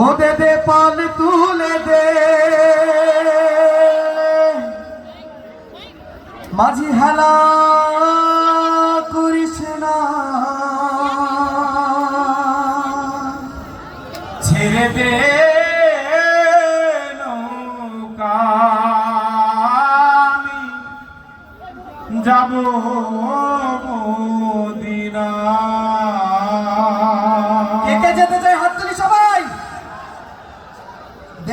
ও দে দে পান তুলে দে। মাঝি হেলা করিস না। ছেড়ে দে নৌকা। যাব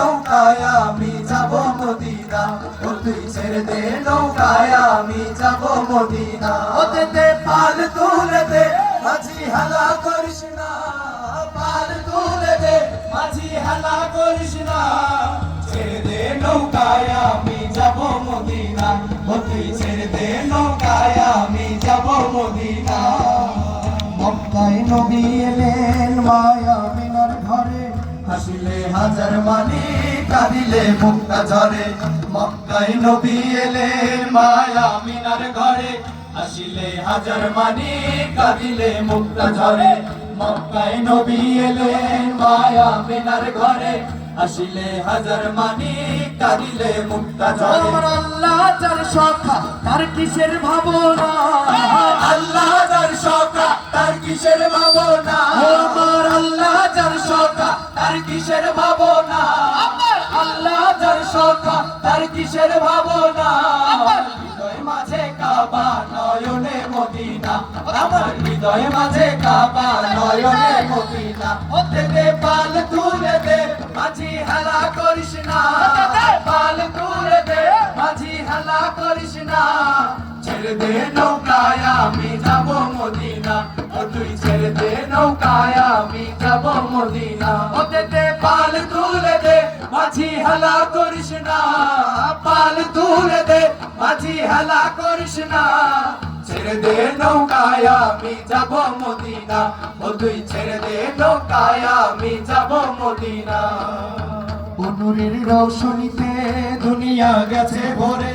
নৌকায় আমি যাব মদিনা। ও তুই ছেড়ে দে নৌকায় আমি যাব মদিনা। ও দে দে পাল তুলে দে, মাঝি হালা করিস না। পাল তুলে দে, মাঝি হালা করিস না। ছেড়ে দে নৌকায় আমি যাব মদিনা। ও তুই ছেড়ে দে নৌকায় আমি যাব মদিনা। মক্কায় নবী মানি কাঁদিলে মুক্তা ঝরে। মক্কায় নবী এলেন মায়া মিনার ঘরে। হাসিলে হাজার মানি কাঁদিলে মুক্তা ঝরে। মক্কায় নবী এলেন মায়া মিনার ঘরে। আসিলে হাজার মানি কাঁদিলে মুক্তা ঝরে। আল্লাহ যার সখা তার কিসের ভাবনা? আল্লাহ যার সকা তার কিসের ভাবনা? আমার আল্লাহ যার সখা তার কিসের ভাবনা? আল্লাহ যার সকা তার কিসের ভাবনা? হৃদয় মাঝে কাবা নয়নে মদিনা। আমার হৃদয় মাঝে কাবা নয়নে মদিনা। হতে দে। পাল তুলে দে মাঝি হেলা করিস না। পাল তুলে দে মাঝি হেলা করিস না। ছেড়ে দে নৌকায় আমি যাব যাব মদিনা দে পাল তুলে দে, মাঝি হেলা করিস না। পাল তুলে দে, মাঝি হেলা করিস না। ছেড়ে দে নৌকায় আমি যাব মদিনা। ও তুই ছেড়ে দে নৌকায় আমি যাব মদিনা। অনুরের রৌশনীতে দুনিয়া গেছে ভরে।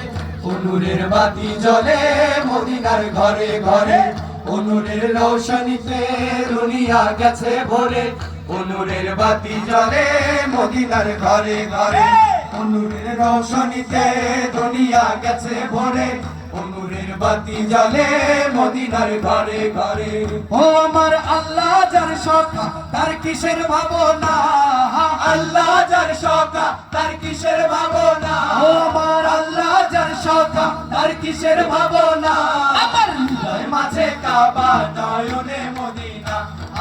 অনুরের বাতি জ্বলে মদিনার ঘরে ঘরে। অনুরের রৌশনীতে দুনিয়া গেছে ভরে। অনুরের বাতি জ্বলে মদিনার ঘরে ঘরে। অনুরের রৌশনীতে দুনিয়া গেছে ভরে। অনুরের বাতি জ্বলে মদিনার ঘরে ঘরে। ও আমার আল্লাহ যার সখা তার কিসের ভাবনা? আল্লাহ যার সকা তার কিসের ভাবনা? ও আমার আল্লাহ যার সখা তার কিসের ভাবনা? কাবা নয়নে মদিনা।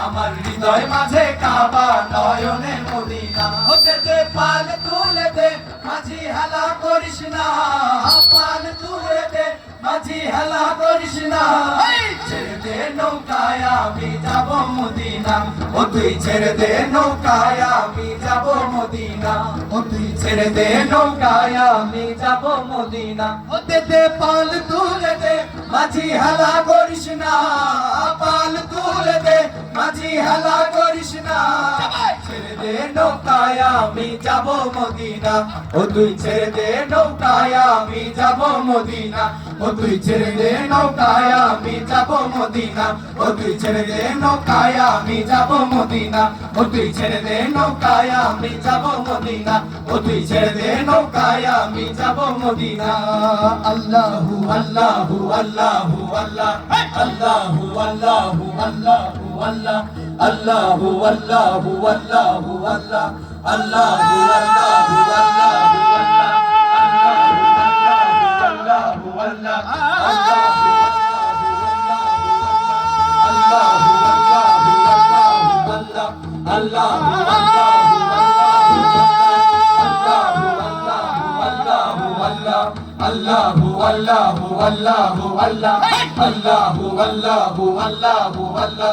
আমার হৃদয় মাঝে কাবা নয়নে মদিনা। হতে দে পাল তুলে দে মাঝি হেলা করিস না। পাল তুলে দে মাঝি হেলা করিস না। ছেড়ে দে নৌকায় আমি যাব মদিনা। ও তুই ছেড়ে দে নৌকায় আমি যাব মদিনা। ও তুই ছেড়ে দে নৌকায় আমি যাব মদিনা। হতে দে পাল তুলে দে মাঝি হেলা নৌকায় আমি যাব মদিনা। ও তুই ছেড়ে দে নৌকায় আমি যাব মদিনা। ও তুই ছেড়ে আল্লাহ। আল্লাহু আল্লাহু আল্লাহু আল্লাহ আল্লাহু আল্লাহু আল্লাহু আল্লাহু আল্লাহ আল্লাহু আল্লাহু আল্লাহু আল্লাহ আল্লাহু আল্লাহু আল্লাহু আল্লাহ